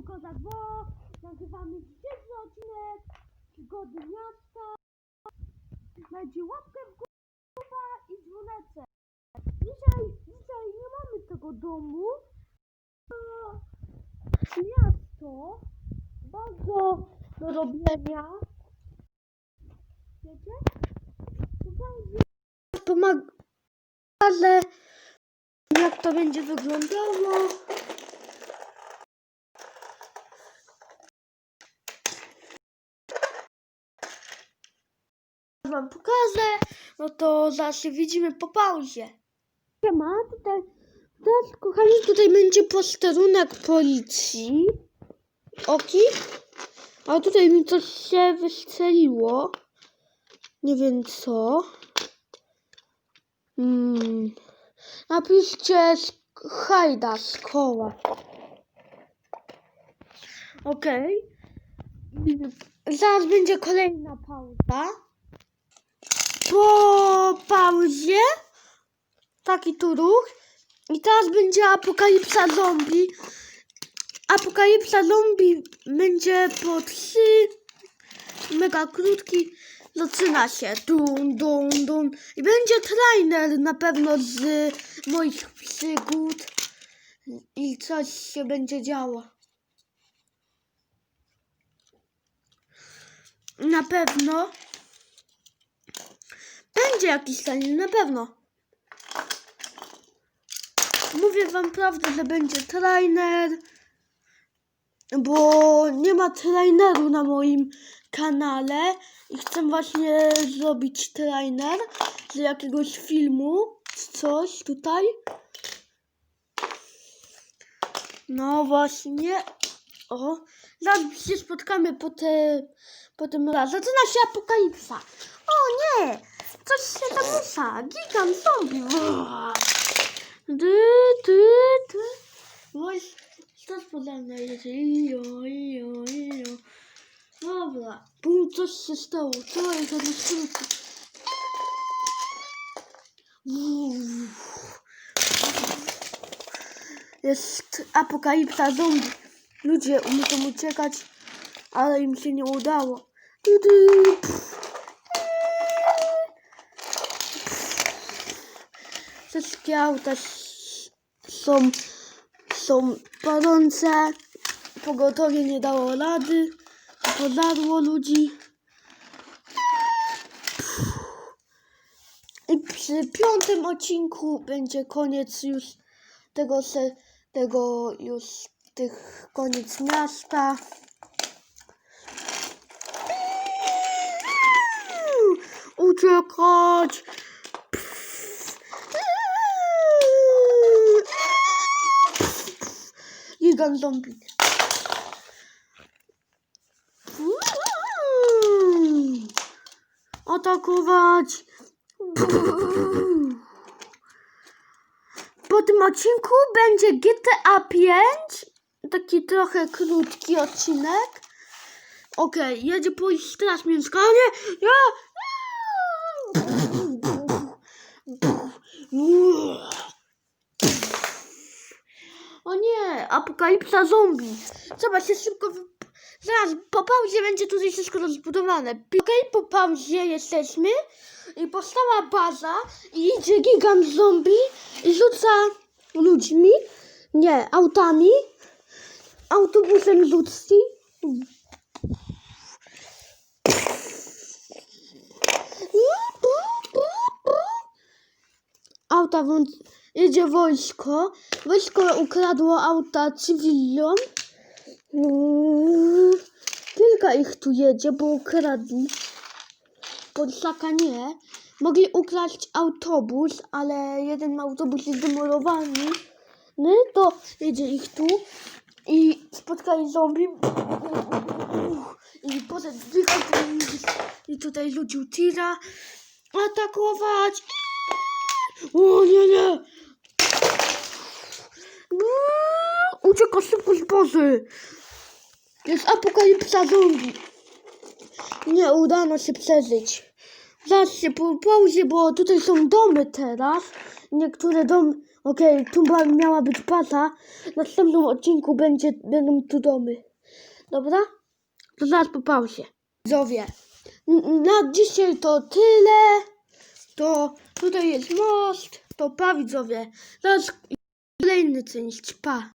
tu Kozak Bo, nagrywamy dzisiejszy odcinek Przygody Miasta. Dajcie łapkę w górę i dzwoneczek. Dzisiaj, dzisiaj nie mamy tego domu. To miasto bardzo do robienia. Wiecie? Pomaga, ale jak to będzie wyglądało. Wam pokażę, no to zaraz się widzimy po pauzie. Ma tutaj, teraz kochani, tutaj będzie posterunek policji. Oki. A tutaj mi coś się wystrzeliło. Nie wiem co. Hmm. Napiszcie hajda, szkoła. Okej. Zaraz będzie kolejna pauza. Po pauzie taki tu ruch. I teraz będzie apokalipsa zombie. Apokalipsa zombie będzie po trzy. Mega krótki. Zaczyna się. Dun, dun, dun. I będzie trainer na pewno z moich przygód. I coś się będzie działo. Na pewno. Będzie jakiś trainer, na pewno. Mówię wam prawdę, że będzie trainer. Bo nie ma traineru na moim kanale i chcę właśnie zrobić trainer z jakiegoś filmu, coś tutaj. No właśnie. O, zaraz się spotkamy po, te, po tym raz. Zaczyna się apokalipsa. O nie! Coś się tam rusza. Gigant zombie. Dy, dy, dy. Właśnie, coś podane jest. Ijo, ijo, ijo. Dobra. Bum, coś się stało. Co jest za? Jest apokalipsa zombie. Ludzie muszą uciekać, ale im się nie udało. Du, du. Wszystkie auta są, są palące. Pogotowie nie dało rady. Podarło ludzi. I przy piątym odcinku będzie koniec już tego, se, tego już tych koniec miasta. Uciekać! Gigant zombie. Atakować! Po tym odcinku będzie GTA 5. Taki trochę krótki odcinek. Okej, jedzie pójść teraz mieszkanie. Ja! O nie, apokalipsa zombie. Się szybko... Wy... Zaraz, po pauzie będzie tutaj wszystko rozbudowane. Okej, po pauzie jesteśmy i powstała baza i idzie gigant zombie i rzuca ludźmi, nie, autami, autobusem ludzki. Auta, włącz... jedzie wojsko. Wojsko ukradło auta cywilom. Mm, Kilka ich tu jedzie, bo ukradli. Polsaka nie. Mogli ukraść autobus, ale jeden autobus jest demolowany. No to jedzie ich tu i spotkali zombie. I potem zdychać i tutaj ludzi tira atakować. O nie, nie. Ucieka szybko z bazy. Jest apokalipsa zombie. Nie udano się przeżyć. Zaraz się po pauzie, bo tutaj są domy teraz. Niektóre domy Okej, tu ma- miała być baza. W następnym odcinku będzie, będą tu domy. Dobra? To zaraz po pauzie. Widzowie, n- na dzisiaj to tyle. To tutaj jest most. To pa widzowie. Zaraz Kolejny cynś, ćpa.